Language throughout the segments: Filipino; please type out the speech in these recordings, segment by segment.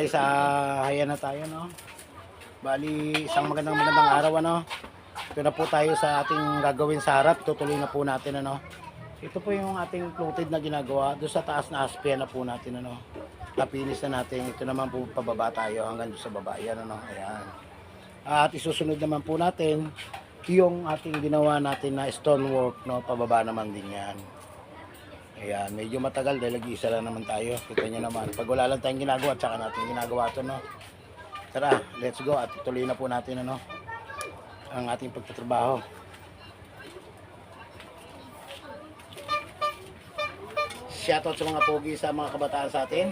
guys, ah, haya na tayo no. Bali, isang magandang magandang araw ano. Ito na po tayo sa ating gagawin sa harap. Tutuloy na po natin ano. Ito po yung ating fluted na ginagawa. Doon sa taas na aspia na po natin ano. Tapinis na natin. Ito naman po pababa tayo hanggang doon sa baba. Yan ano. Ayan. At isusunod naman po natin yung ating ginawa natin na stonework no. Pababa naman din yan. Ayan, medyo matagal dahil nag-iisa lang naman tayo. Kita nyo naman. Pag wala lang tayong ginagawa, tsaka natin ginagawa ito, no? Tara, let's go at tuloy na po natin, ano, ang ating pagtatrabaho. Shoutout sa mga pogi sa mga kabataan sa atin.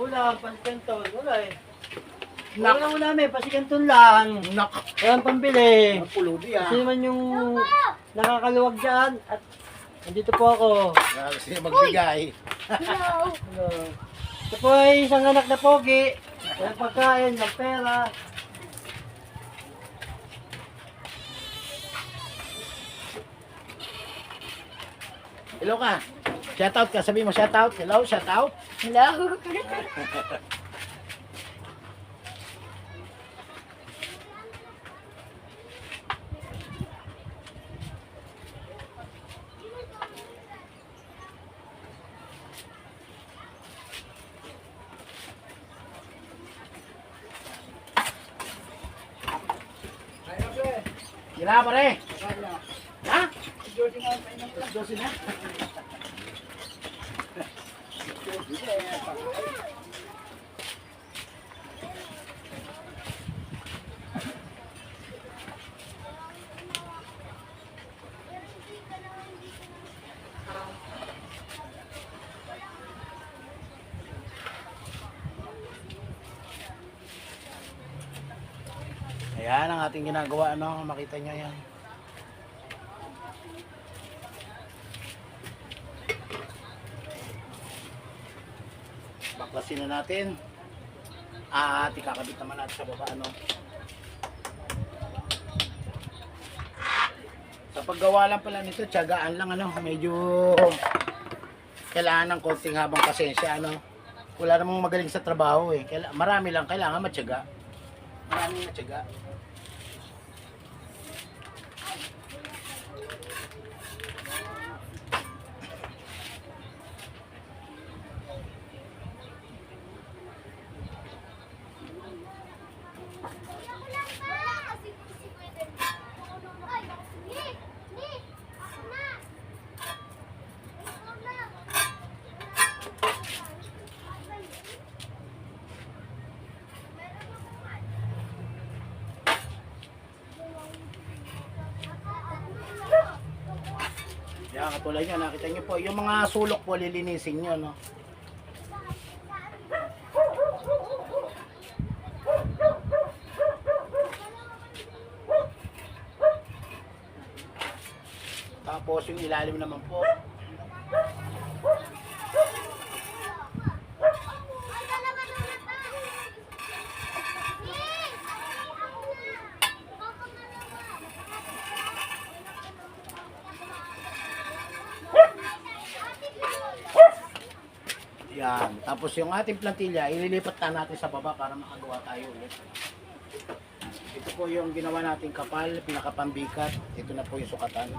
Wala, pasikanton. Wala eh. Nak- Wala namin, pasikanton lang. Nak! Walang pambili. Ang puludi, ah. Kasi naman yung nakakaluwag dyan at nandito po ako. Niya magbigay. Ano? Ito po ay isang anak na pogi. Walang pagkain, walang pera. Hello ka. Shoutout ka. Sabi mo shoutout. Hello, shoutout. Hello. Gila pare. Ha? Dosi na. Ating ginagawa, ano, makita nyo yan. Baklasin na natin. At ikakabit naman natin sa baba, ano. Sa paggawa lang pala nito, tiyagaan lang, ano, medyo kailangan ng konting habang pasensya, ano. Wala namang magaling sa trabaho, eh. Marami lang, kailangan matyaga. Maraming matyaga. Yan, katulad nyo, nakita nyo po, yung mga sulok po lilinisin nyo, no? Tapos yung ilalim naman po. Yan. Tapos yung ating plantilla, ililipat na natin sa baba para makagawa tayo ulit. Ito po yung ginawa nating kapal, pinakapambikat. Ito na po yung sukatan.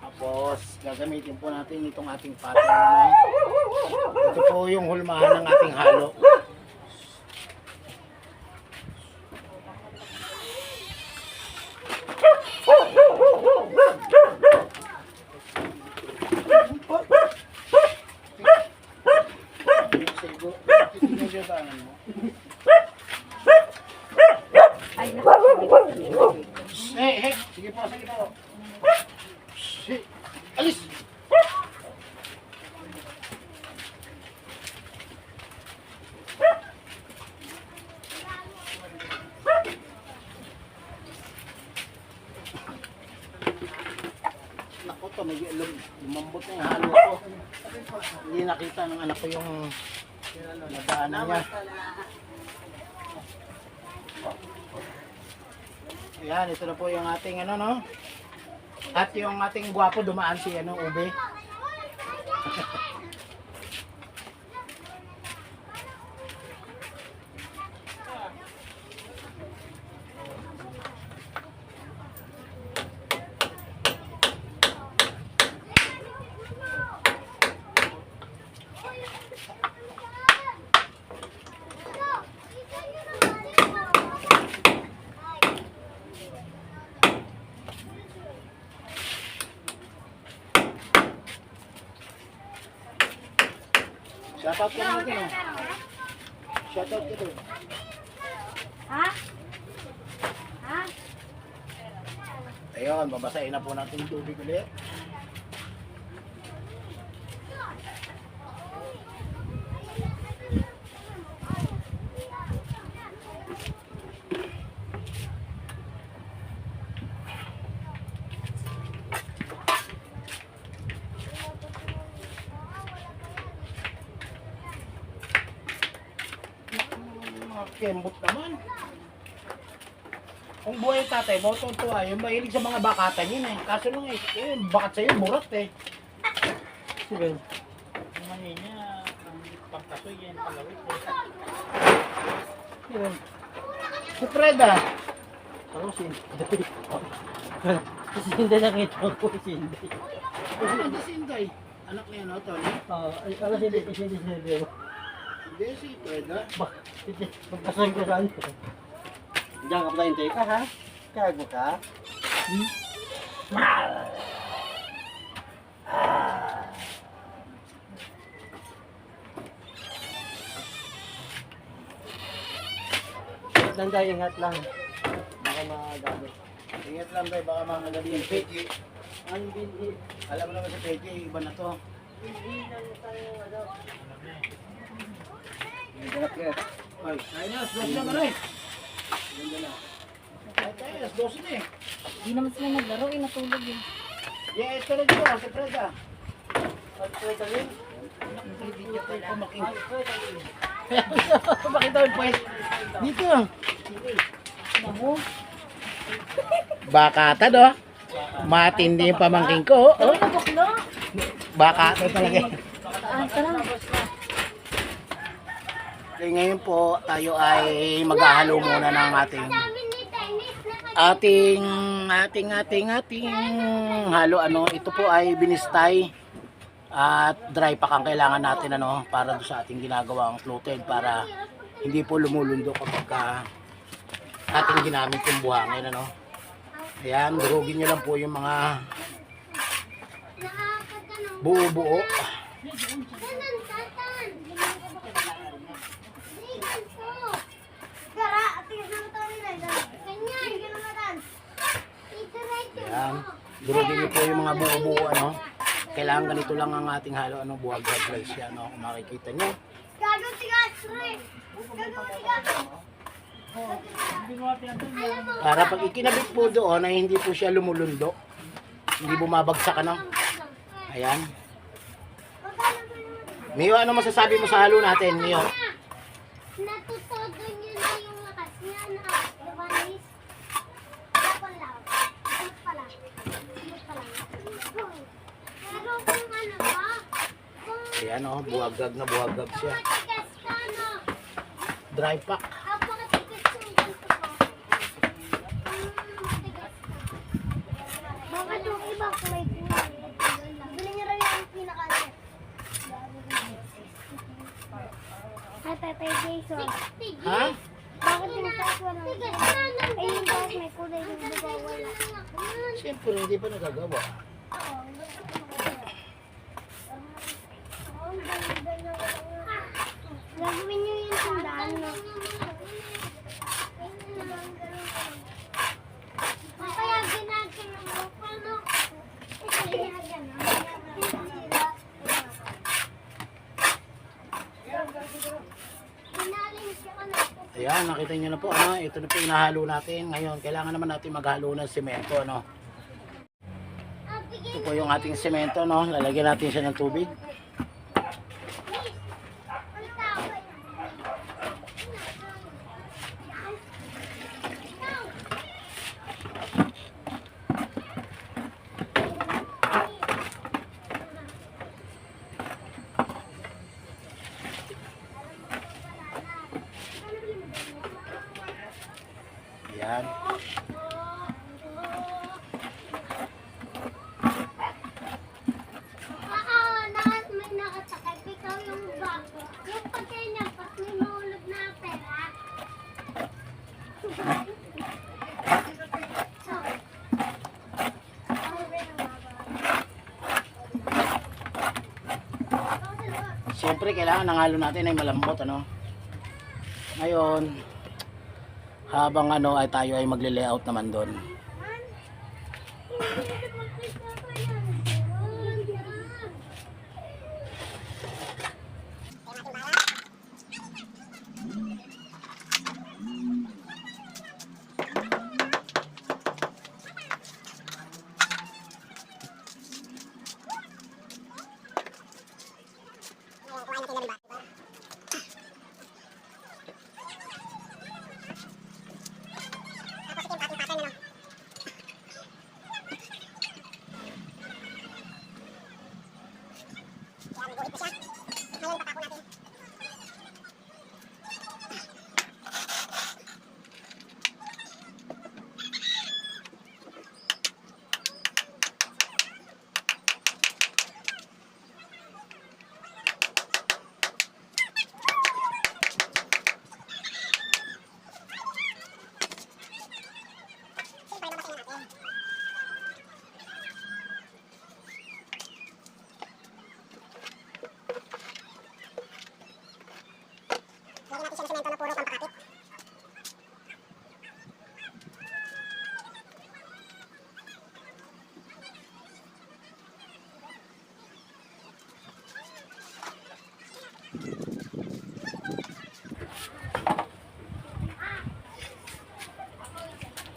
Tapos, gagamitin po natin itong ating pattern. Ito po yung hulmahan ng ating halo. Ay, naku. Hey, hey, sige po, sige po. Hey, alis! Naku to, medyo lum- lumambot na yung halo ko. Hindi nakita ng anak ko yung nadaanan niya. Ayan, ito na po yung ating ano, no? At yung ating gwapo dumaan si ano, Ube. Shoutout ka natin, oh. Shoutout ka doon. Ha? Ha? Ayun, babasahin na po natin yung tubig ulit. Mga kembot naman. Tatay mo, tuwa yung mahilig sa mga bakatan yun eh. Kaso lang eh, eh bakat sa'yo, murat eh. Sige. Mani niya, ang pagkasoy yan, palawit eh. Sige. Si Fred ah. Ako si Si Sinday nakita ko si Sinday. Ano si Sinday? Anak niya no, Tony? Oo, ay, ako si Sinday, si Sinday, si Sinday. Hindi, si Fred ah. Magpasoy ko saan ko. Diyan ka pa ka ha? Kago ka? Hmm? Ingat lang tayo, ingat lang. Baka magamit. Ingat lang tayo, baka mga galing yung Peji. Ang bindi. Alam mo naman si Peji, iba na to. Hindi lang tayo, ano. Ay, ay na, dos na man eh. Ganda na. Ay, tayo, dos na eh. Di naman sila naglaro eh, natulog eh. Yeah, ito rin ko, si Fred ah. Video ko ka rin. Bakit daw po Dito. Naku. Bakata do. Matindi yung pamangking ko. Oh. Bakata talaga. Ah, tara. Okay, ngayon po tayo ay maghahalo muna ng ating ating ating ating ating halo ano ito po ay binistay at dry pack ang kailangan natin ano para do sa ating ginagawang fluted para hindi po lumulundo kapag ka ating ginamit yung buhangin ano ayan durugin nyo lang po yung mga buo-buo Ayan. Durugin niyo po yung mga buo-buo ano. Kailangan ganito lang ang ating halo ano buwag guys yan no. Kung makikita niyo. Para pag ikinabit po doon ay hindi po siya lumulundo. Hindi bumabagsak ano. Ayan. Miyo, ano masasabi mo sa halo natin, Miyo? Natutodo niyo na yung lakas niya na Lebanese. Dapat lang. Ano pala? Ano pala? Pero kung ano ba? Kung Ayan oh, buwagag na buwagag siya. Dry pack. Mm, ka. Bakit yung iba kulay kulay? Bili niyo rin yung pinaka Ay, Tatay Jason. Ha? Bakit yung Ay, yung taas may kulay yung iba wala. Siyempre, hindi pa nagagawa. Gagawin niyo yung tandaan, no? Kaya ginagano mo, paano? Pinaling siya ka na. Ayan, nakita niyo na po, ano, ito na po inahalo natin. Ngayon, kailangan naman natin maghalo ng semento, ano. Ito po yung ating semento, no. Lalagyan natin siya ng tubig. Siyempre, kailangan ng halo natin ay malambot, ano? Ngayon, habang ano ay tayo ay magle-layout naman doon.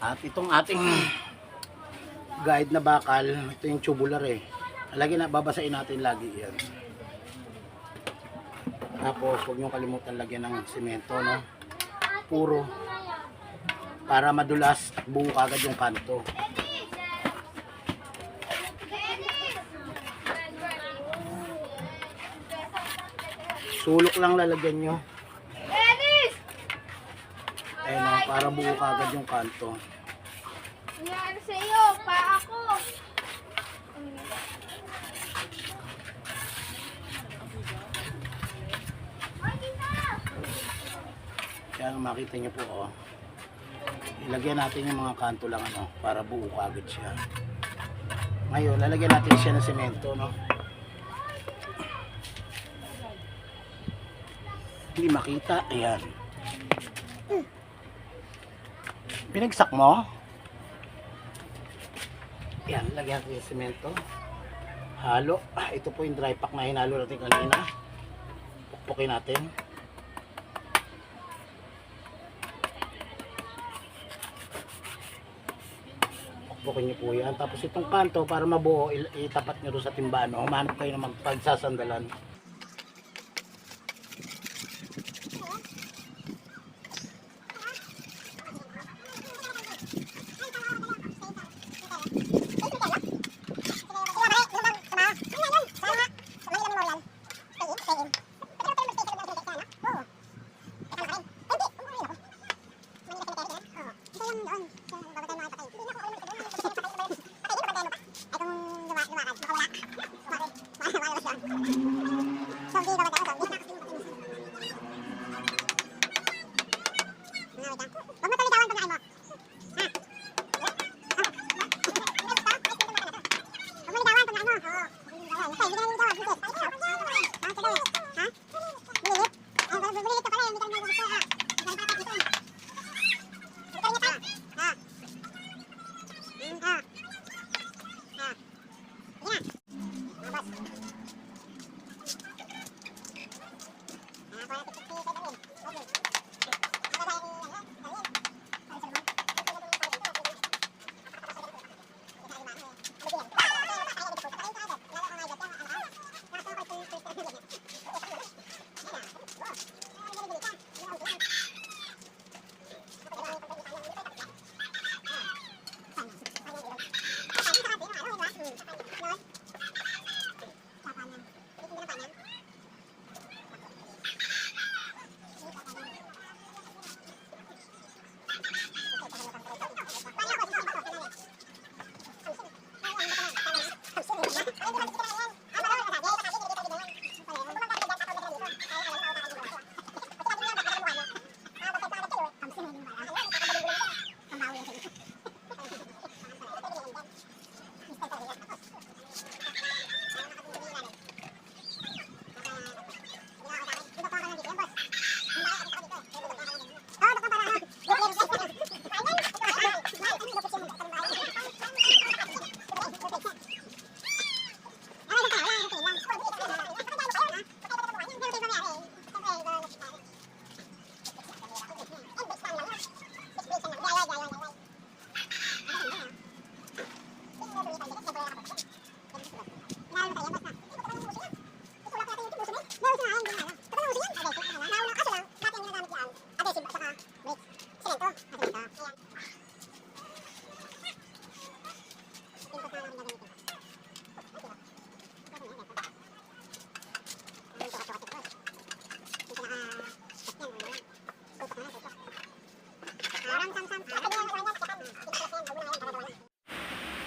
At itong ating guide na bakal, ito yung tubular eh. Lagi na babasain natin lagi yan. Tapos huwag niyong kalimutan lagyan ng simento, no? Puro. Para madulas at buo kagad yung kanto. Sulok lang lalagyan nyo. Ayun, no? Para buo kagad yung kanto. Nangyari sa iyo, pa ako. Nga makita niyo po, oh. Ilagyan natin yung mga kanto lang, ano, para buo agad siya. Ngayon, lalagyan natin siya ng semento, no. Hindi makita, ayan. Pinagsak mo? Ayan, lagyan natin yung semento. Halo. Ah, ito po yung dry pack na hinalo natin kanina. Pukpukin natin. Pukpukin niyo po yan. Tapos itong kanto, para mabuo, itapat niyo doon sa timbano. Humanap kayo ng magpagsasandalan.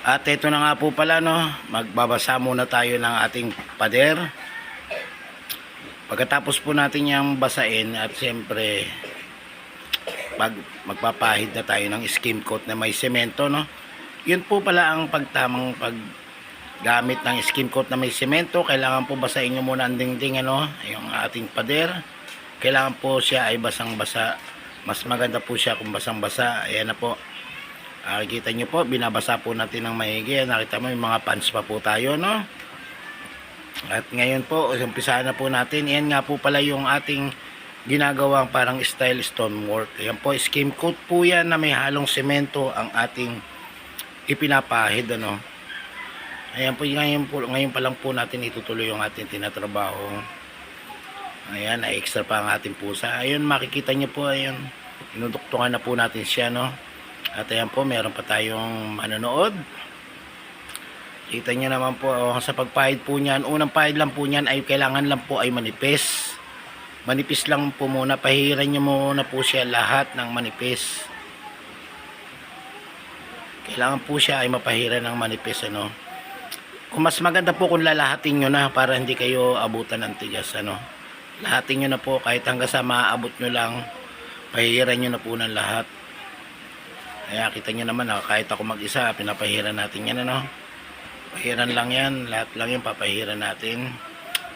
At ito na nga po pala no, magbabasa muna tayo ng ating pader. Pagkatapos po natin yung basain at siyempre pag magpapahid na tayo ng skim coat na may semento no. Yun po pala ang pagtamang paggamit ng skim coat na may semento. Kailangan po basahin nyo muna ang dingding ano, yung ating pader. Kailangan po siya ay basang-basa. Mas maganda po siya kung basang-basa. Ayan na po. Ah, kita nyo po, binabasa po natin ng maigi. Nakita mo yung mga pants pa po tayo, no? At ngayon po, umpisahan na po natin. Yan nga po pala yung ating ginagawang parang style stonework. Yan po, skim coat po yan na may halong semento ang ating ipinapahid, ano? Ayan po, ngayon, po, ngayon pa lang po natin itutuloy yung ating tinatrabaho. Ayan, na-extra pa ang ating pusa. Ayun, makikita nyo po, ayun. Inuduktungan na po natin siya, no? At ayan po, meron pa tayong manonood. Kita nyo naman po, oh, sa pagpahid po niyan, unang pahid lang po niyan ay kailangan lang po ay manipis. Manipis lang po muna, pahiran nyo muna po siya lahat ng manipis. Kailangan po siya ay mapahiran ng manipis, ano. Kung mas maganda po kung lalahatin nyo na para hindi kayo abutan ng tigas, ano. Lahatin nyo na po kahit hanggang sa maaabot nyo lang, pahiran nyo na po ng lahat. Kaya kita nyo naman, ah, kahit ako mag-isa, pinapahiran natin yan, ano. Pahiran lang yan, lahat lang yan papahiran natin.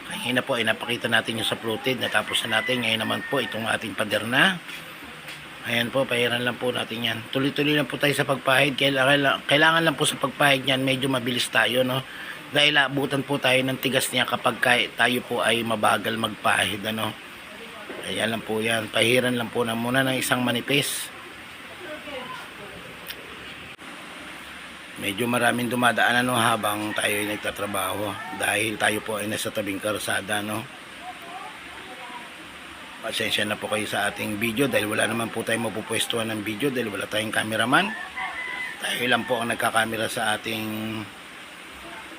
Kanina po ay napakita natin yung sa fluted, natapos na natin. Ngayon naman po itong ating pader na. Ayan po, pahiran lang po natin yan. Tuloy-tuloy lang po tayo sa pagpahid. Kailangan, kailangan lang po sa pagpahid yan, medyo mabilis tayo, no. Dahil abutan po tayo ng tigas niya kapag tayo po ay mabagal magpahid, ano. Ayan lang po yan. Pahiran lang po na muna ng isang manipis. Medyo maraming dumadaan ano habang tayo ay nagtatrabaho. Dahil tayo po ay nasa tabing karsada no? Pasensya na po kayo sa ating video dahil wala naman po tayong mapupwestuhan ng video dahil wala tayong cameraman. Tayo lang po ang nagkakamera sa ating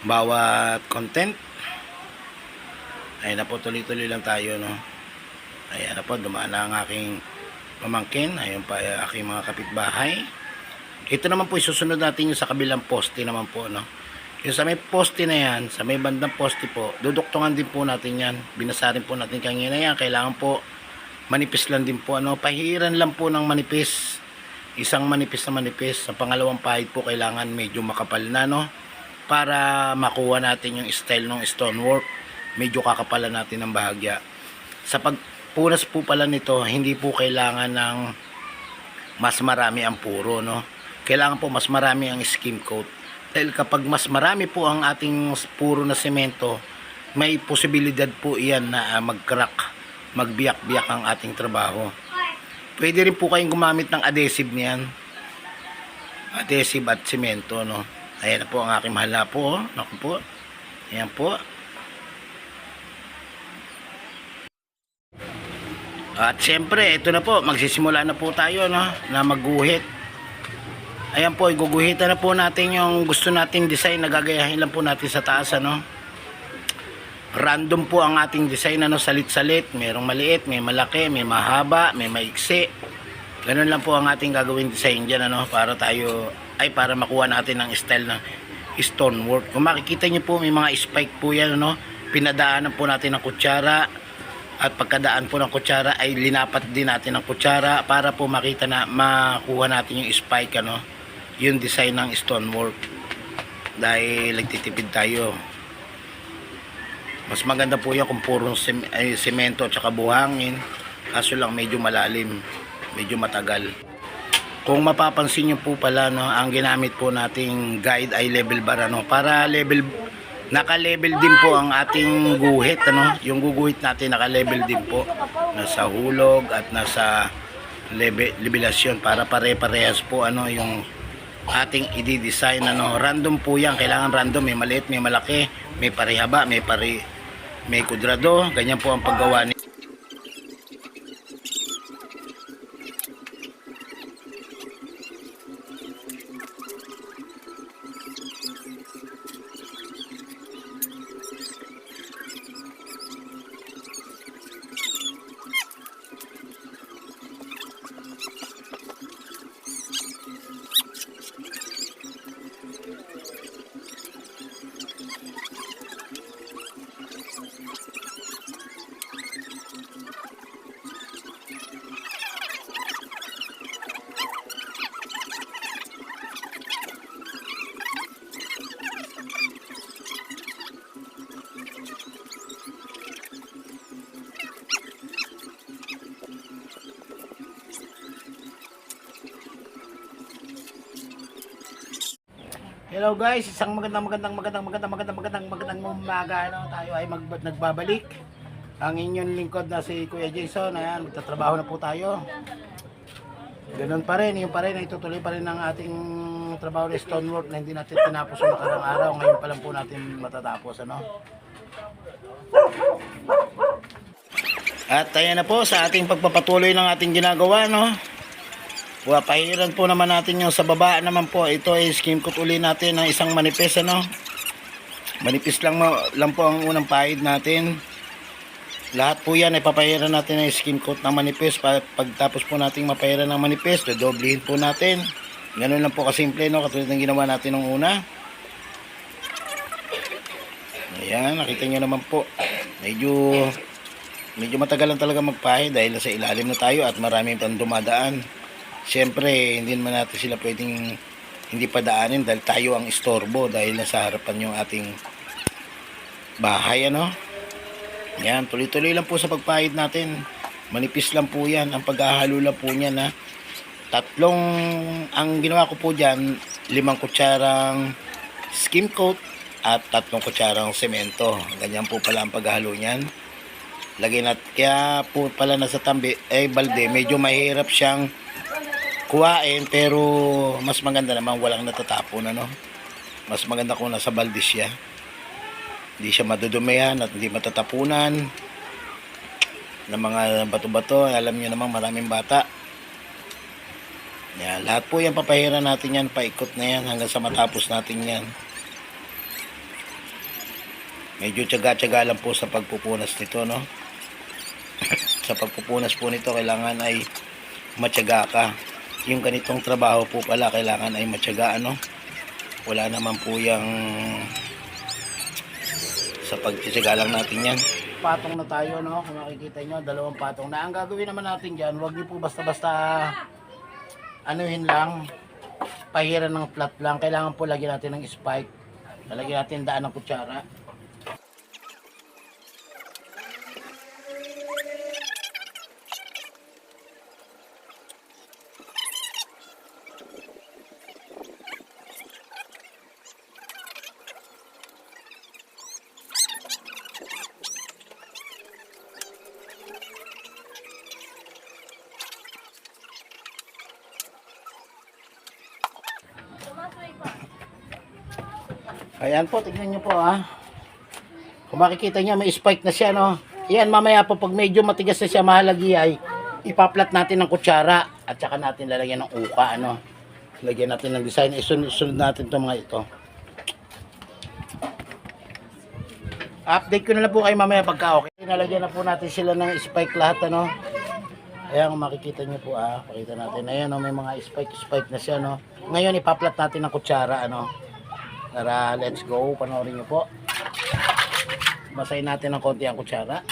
bawat content. Ayun na po tuloy-tuloy lang tayo no? Ayan na po dumaan na ang aking pamangkin. Ayun pa ay aking mga kapitbahay ito naman po isusunod natin yung sa kabilang poste naman po no. Yung sa may poste na yan, sa may bandang poste po, duduktungan din po natin yan. Binasarin po natin kanina yan. Kailangan po manipis lang din po ano, pahiran lang po ng manipis. Isang manipis na manipis. Sa pangalawang pahid po kailangan medyo makapal na no para makuha natin yung style ng stonework. Medyo kakapalan natin ng bahagya. Sa pagpunas po pala nito, hindi po kailangan ng mas marami ang puro no kailangan po mas marami ang skim coat. Dahil kapag mas marami po ang ating puro na semento may posibilidad po iyan na uh, mag-crack magbiyak-biyak ang ating trabaho. Pwede rin po kayong gumamit ng adhesive niyan. Adhesive at semento no? Ayan na po ang aking mahal na po oh. naku po. Ayan po. At siyempre, ito na po, magsisimula na po tayo no, na magguhit. Ayan po, iguguhitan na po natin yung gusto nating design. Na gagayahin lang po natin sa taas ano. Random po ang ating design ano, salit-salit, merong maliit, may malaki, may mahaba, may maiksi. Ganun lang po ang ating gagawin design diyan ano? Para tayo ay para makuha natin ang style ng stonework. Kung makikita niyo po may mga spike po yan ano, pinadaanan po natin ng kutsara. At pagkadaan po ng kutsara ay linapat din natin ng kutsara para po makita na makuha natin yung spike ano yung design ng stonework. Dahil nagtitipid tayo. Mas maganda po yan kung purong semento at saka buhangin. Kaso lang medyo malalim medyo matagal. Kung mapapansin nyo po pala no, ang ginamit po nating guide ay level bar ano, para level naka-level din po ang ating guhit ano. Yung guguhit natin naka-level din po. Nasa hulog at nasa level levelasyon para pare-parehas po ano yung ating i-design ano random po yan. Kailangan random may maliit may malaki may parihaba may pari may kudrado. Ganyan po ang paggawa ni Hello guys, isang magandang magandang magandang magandang magandang magandang magandang umaga ano, tayo ay mag nagbabalik. Ang inyong lingkod na si Kuya Jason, ayan, magtatrabaho na po tayo. Ganun pa rin, yung pa rin, itutuloy pa rin ang ating trabaho ni Stonework na hindi natin tinapos yung nakarang araw. Ngayon pa lang po natin matatapos, ano. At ayan na po sa ating pagpapatuloy ng ating ginagawa, no. Papahiran po naman natin yung sa baba naman po. Ito ay skim coat uli natin ng isang manipis, ano. Manipis lang, mo, lang po ang unang pahid natin. Lahat po yan ay papahiran natin ng skin coat ng manipis. Pa- Pagtapos po nating mapahiran ng manipis, dodoblihin po natin. Ganun lang po kasimple, no? Katulad ng ginawa natin nung una. Ayan, nakita nyo naman po. Medyo, medyo matagal lang talaga magpahid dahil sa ilalim na tayo at maraming pang dumadaan. Siyempre, hindi naman natin sila pwedeng hindi padaanin dahil tayo ang istorbo dahil nasa harapan yung ating bahay, ano? Yan, tuloy-tuloy lang po sa pagpahid natin. Manipis lang po yan. Ang paghahalo lang po niyan ha. Tatlong, ang ginawa ko po dyan, limang kutsarang skim coat at tatlong kutsarang semento. Ganyan po pala ang paghahalo niyan. Lagay nat kaya po pala nasa tambi, eh balde, medyo mahirap siyang kuhain pero mas maganda naman walang natatapon ano. Mas maganda kung nasa balde siya. Hindi siya madudumihan at hindi matatapunan ng mga bato-bato. Alam niyo naman maraming bata. Yan, lahat po yan papahiran natin yan, paikot na yan hanggang sa matapos natin yan. Medyo tiyaga-tiyaga lang po sa pagpupunas nito, no? sa pagpupunas po nito, kailangan ay matyaga ka. Yung ganitong trabaho po pala, kailangan ay matyaga, ano? Wala naman po yung sa pagtitiga lang natin yan. Patong na tayo, no? Kung makikita nyo, dalawang patong na. Ang gagawin naman natin dyan, huwag niyo po basta-basta anuhin lang, pahiran ng flat lang. Kailangan po lagyan natin ng spike. Lalagyan natin daan ng kutsara. Ayan po, tignan nyo po ah. Kung makikita nyo, may spike na siya, no? Yan, mamaya po, pag medyo matigas na siya, mahalagi ay ipaplat natin ng kutsara at saka natin lalagyan ng uka, ano? Lagyan natin ng design. Isunod-sunod natin itong mga ito. Update ko na lang po kayo mamaya pagka okay. Nalagyan na po natin sila ng spike lahat, ano? Ayan, kung makikita nyo po, ah, pakita natin. Ayan, no, may mga spike-spike na siya, no? Ngayon, ipaplat natin ng kutsara, ano? Tara, let's go. Panoorin nyo po. Basahin natin ng konti ang kutsara.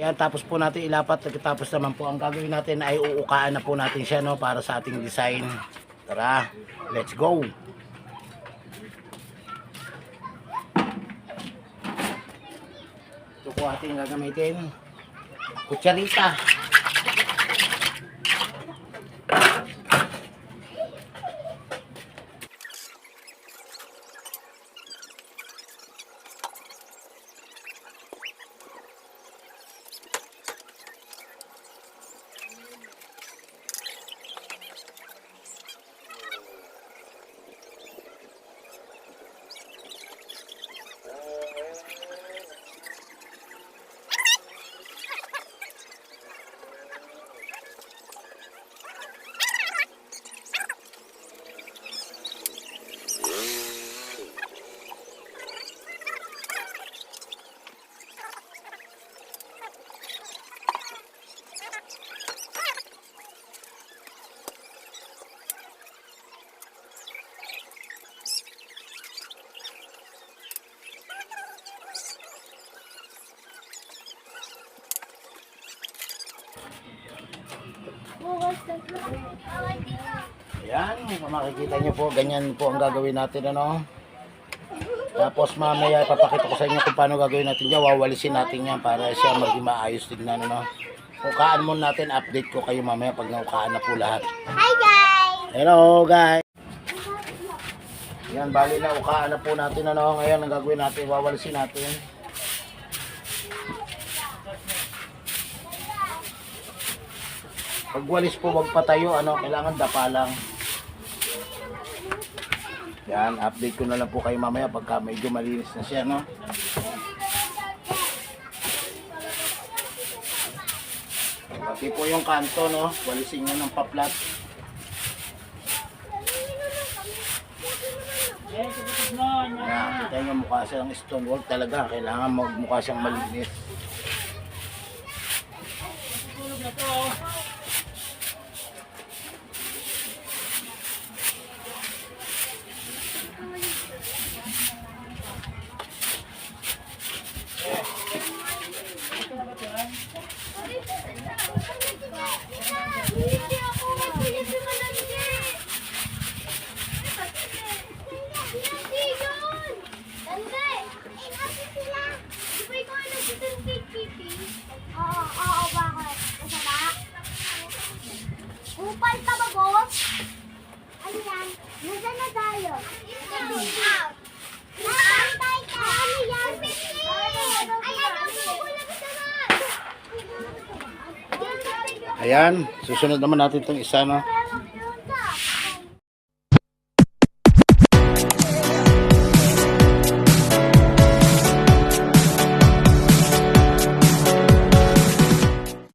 Ayan, tapos po natin ilapat. Tapos naman po, ang gagawin natin ay uukaan na po natin siya no, para sa ating design. Tara, let's go! Ito po ating gagamitin. Kutsarita. Bukas Ayan, kung makikita nyo po, ganyan po ang gagawin natin, ano. Tapos mamaya papakita ko sa inyo kung paano gagawin natin yan. Wawalisin natin yan para siya maging maayos tignan, ano. Ukaan muna natin, update ko kayo mamaya pag naukaan na po lahat. Hi guys! Hello guys! Yan, bali na ukaan na po natin, ano. Ngayon, ang gagawin natin, wawalisin natin. Pagwalis po, wag patayo, ano, kailangan dapa lang. Yan, update ko na lang po kayo mamaya pagka medyo malinis na siya, no? Pati po yung kanto, no? Walisin nyo ng paplat. Yan, kita nyo mukha siyang stone wall talaga. Kailangan magmukha siyang malinis. Tulog. Hindi ako mapilit sa malandi. Hindi yun! Tanda! Eh, nasa sila! Di ba ikaw ang nagsitin kay Kitty? Oo, oo, bakit? Masama? Upal ka ba, boss? Ano yan? Nasaan na tayo? Out! Nakantay ka! Ano yan? Ay, ano mo ko lang sa Ayan, susunod naman natin itong isa, no?